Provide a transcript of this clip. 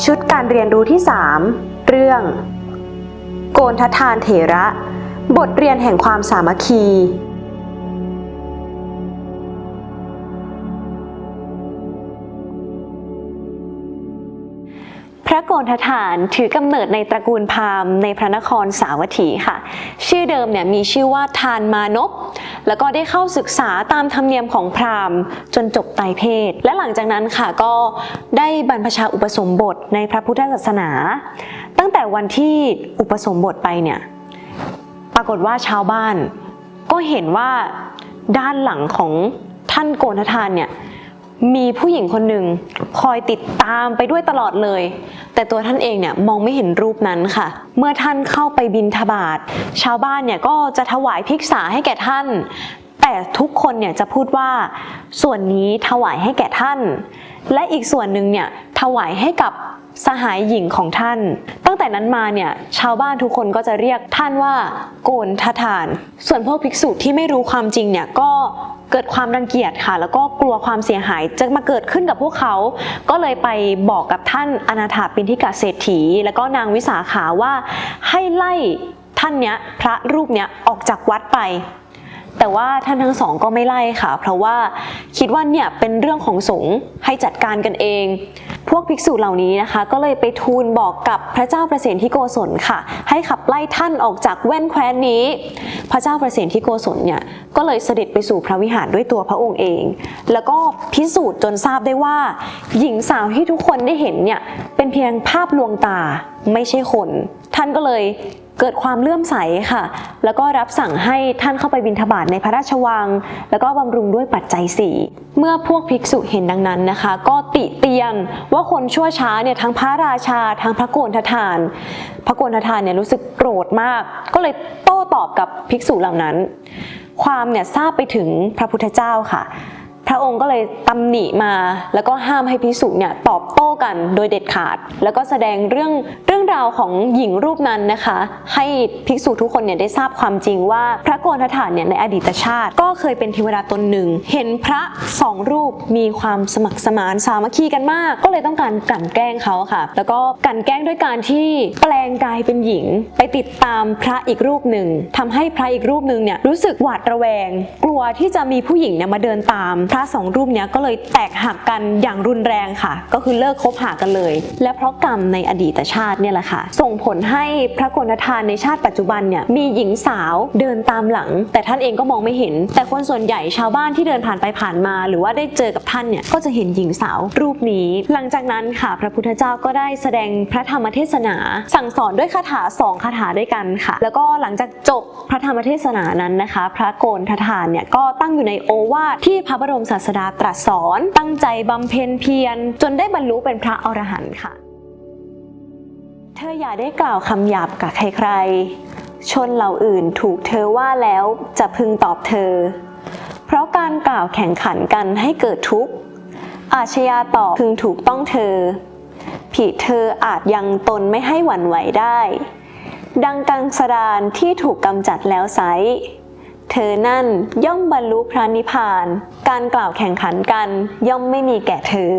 ชุดการเรียนรู้ที่ 3 เรื่อง โกนททานเถระ บทเรียนแห่งความสามัคคี พระโกนทฐานถือกำเนิดในตระกูลพราหมณ์ในพระนครสาวัตถีค่ะ ชื่อเดิมเนี่ยมีชื่อว่าทานมานพ แล้วก็ได้เข้าศึกษาตามธรรมเนียมของพราหมณ์ จนจบไตรเพศ และหลังจากนั้นค่ะก็ได้บรรพชาอุปสมบทในพระพุทธศาสนา ตั้งแต่วันที่อุปสมบทไปเนี่ยปรากฏว่าชาวบ้านก็เห็นว่าด้านหลังของท่านโกนททานเนี่ย มีผู้หญิงคนหนึ่งคอยติดตามไปด้วยตลอดเลย แต่ตัวท่านเองเนี่ยมองไม่เห็นรูปนั้นค่ะ เมื่อท่านเข้าไปบินทบาทชาวบ้านเนี่ยก็จะถวายภิกษาให้แก่ท่าน แต่ทุกคนเนี่ยจะพูดว่า ส่วนนี้ถวายให้แก่ท่าน และอีกส่วนหนึ่งเนี่ยถวายให้กับ สหายหญิงของท่าน ตั้งแต่นั้นมาเนี่ยชาวบ้านทุกคนก็จะเรียกท่านว่าโกนททาน ส่วนพวกภิกษุที่ไม่รู้ความจริงเนี่ยก็เกิดความรังเกียจค่ะ แล้วก็กลัวความเสียหายจะมาเกิดขึ้นกับพวกเขา ก็เลยไปบอกกับท่านอนาถาปินทิกาเศรษฐี แล้วก็นางวิสาขาว่าให้ไล่ท่านเนี้ยพระรูปเนี้ยออกจากวัดไป แต่ว่าท่านทั้งสองก็ไม่ไล่ค่ะ เพราะว่าคิดว่าเนี่ยเป็นเรื่องของสงฆ์ให้จัดการกันเอง พวกภิกษุเหล่านี้นะคะ ก็เลยไปทูลบอกกับพระเจ้าประสนที่โกศลค่ะ ให้ขับไล่ท่านออกจากแว่นแคว้นนี้ พระเจ้าประสนที่โกศลเนี่ยก็เลยเสด็จไปสู่พระวิหารด้วยตัวพระองค์เอง แล้วก็พิสูจน์จนทราบได้ว่า หญิงสาวที่ทุกคนได้เห็นเนี่ยเป็นเพียงภาพลวงตาไม่ใช่คน ท่านก็เลยเกิดความเลื่อมใสค่ะ แล้วก็รับสั่งให้ท่านเข้าไปบิณฑบาตในพระราชวัง แล้วก็บำรุงด้วยปัจจัยสี่เมื่อพวกภิกษุเห็นดังนั้นนะคะ ก็ติเตียนว่าคนชั่วช้าเนี่ยทั้งพระราชาทั้งพระโกนททาน พระโกนททานเนี่ยรู้สึกโกรธมาก ก็เลยโต้ตอบกับภิกษุเหล่านั้น ความเนี่ยทราบไปถึงพระพุทธเจ้าค่ะ พระองค์ก็เลยตำหนิมา แล้วก็ห้ามให้ภิกษุเนี่ยตอบโต้กันโดยเด็ดขาด แล้วก็แสดงเรื่องเรื่องราวของหญิงรูปนั้นนะคะ ให้ภิกษุทุกคนเนี่ยได้ทราบความจริงว่าพระโกนทฐานเนี่ยในอดีตชาติ ก็เคยเป็นเทวดาตนหนึ่ง เห็นพระสองรูปมีความสมัครสมานสามัคคีกันมาก ก็เลยต้องการกลั่นแกล้งเขาค่ะ แล้วก็กลั่นแกล้งด้วยการที่แปลงกายเป็นหญิง ไปติดตามพระอีกรูปหนึ่งทำให้พระอีกรูปหนึ่งเนี่ยรู้สึกหวาดระแวง กลัวที่จะมีผู้หญิงเนี่ยมาเดินตามพระสองรูปเนี้ยก็เลยแตกหักกันอย่างรุนแรงค่ะ ก็คือเลิกคบหากันเลย และเพราะกรรมในอดีตชาติเนี่ยแหละค่ะ ส่งผลให้พระโกนทานในชาติปัจจุบันเนี่ยมีหญิงสาวเดินตามหลัง แต่ท่านเองก็มองไม่เห็น แต่คนส่วนใหญ่ชาวบ้านที่เดินผ่านไปผ่านมา หรือว่าได้เจอกับท่านเนี่ยก็จะเห็นหญิงสาวรูปนี้ หลังจากนั้นค่ะ พระพุทธเจ้าก็ได้แสดงพระธรรมเทศนา สั่งสอนด้วยคาถาสองคาถาด้วยกันค่ะ แล้วก็หลังจากจบพระธรรมเทศนานั้นนะคะ พระโกนททานเนี่ยก็ตั้งอยู่ในโอวาทที่พระบรมศาสดาตรัสสอน ตั้งใจบำเพ็ญเพียร จนได้บรรลุเป็นพระอรหันต์ค่ะ เธออย่าได้กล่าวคำหยาบกับใครๆ ชนเหล่าอื่นถูกเธอว่าแล้วจะพึงตอบเธอ เพราะการกล่าวแข่งขันกันให้เกิดทุกข์ อาชญาตอบพึงถูกต้องเธอ ผิดเธออาจยังตนไม่ให้หวั่นไหวได้ ดังกังสดานที่ถูกกำจัดแล้วไซ เธอนั่นย่อมบรรลุพระนิพพาน การกล่าวแข่งขันกันย่อมไม่มีแก่เธอ